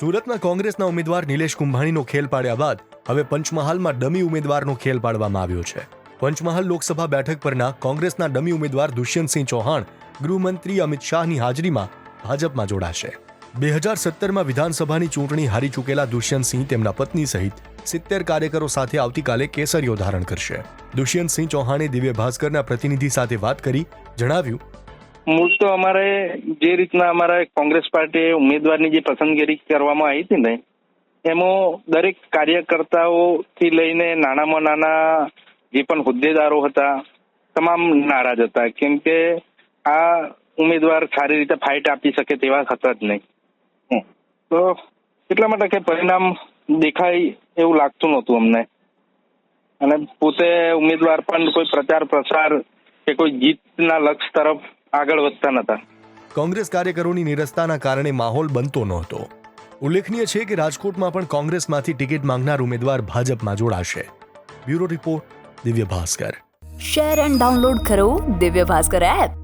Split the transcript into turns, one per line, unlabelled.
સુરતમાં કોંગ્રેસના ઉમેદવાર નિલેશ કુંભાણીનો ખેલ પાડ્યા બાદ હવે પંચમહાલમાં ડમી ઉમેદવારનો ખેલ પાડવામાં આવ્યો છે. પંચમહાલ લોકસભા બેઠક પરના કોંગ્રેસના ડમી ઉમેદવાર દુષ્યંતસિંહ ચૌહાણ ગૃહમંત્રી અમિત શાહની હાજરીમાં ભાજપમાં જોડાશે. બે હજાર સત્તરમાં વિધાનસભાની ચૂંટણી હારી ચૂકેલા દુષ્યંતસિંહ તેમના પત્ની સહિત સિત્તેર કાર્યકરો સાથે આવતીકાલે કેસરીઓ ધારણ કરશે. દુષ્યંતસિંહ ચૌહાણે દિવ્ય ભાસ્કરના પ્રતિનિધિ સાથે વાત કરી જણાવ્યું
મૂળ તો અમારે જે રીતના અમારા કોંગ્રેસ પાર્ટીએ ઉમેદવારની જે પસંદગી કરવામાં આવી હતી ને એમાં દરેક કાર્યકર્તાઓથી લઈને નાનામાં નાના જે પણ હોદ્દેદારો હતા તમામ નારાજ હતા. કેમ કે આ ઉમેદવાર સારી રીતે ફાઇટ આપી શકે તેવા હતા જ નહીં. તો એટલા માટે કે પરિણામ દેખાય એવું લાગતું નહોતું અમને. અને પોતે ઉમેદવાર પણ કોઈ પ્રચાર પ્રસાર કે કોઈ જીતના લક્ષ્ય તરફ આગળ વધતા નહોતા
કોંગ્રેસ કાર્યકરોની નિરસ્તાના કારણે માહોલ બનતો નહોતો. ઉલ્લેખનીય છે કે રાજકોટમાં પણ કોંગ્રેસમાંથી ટિકિટ માંગનાર ઉમેદવાર ભાજપમાં જોડાશે. Bureau report Divya Bhaskar.
Share and download કરો દિવ્ય ભાસ્કર એપ.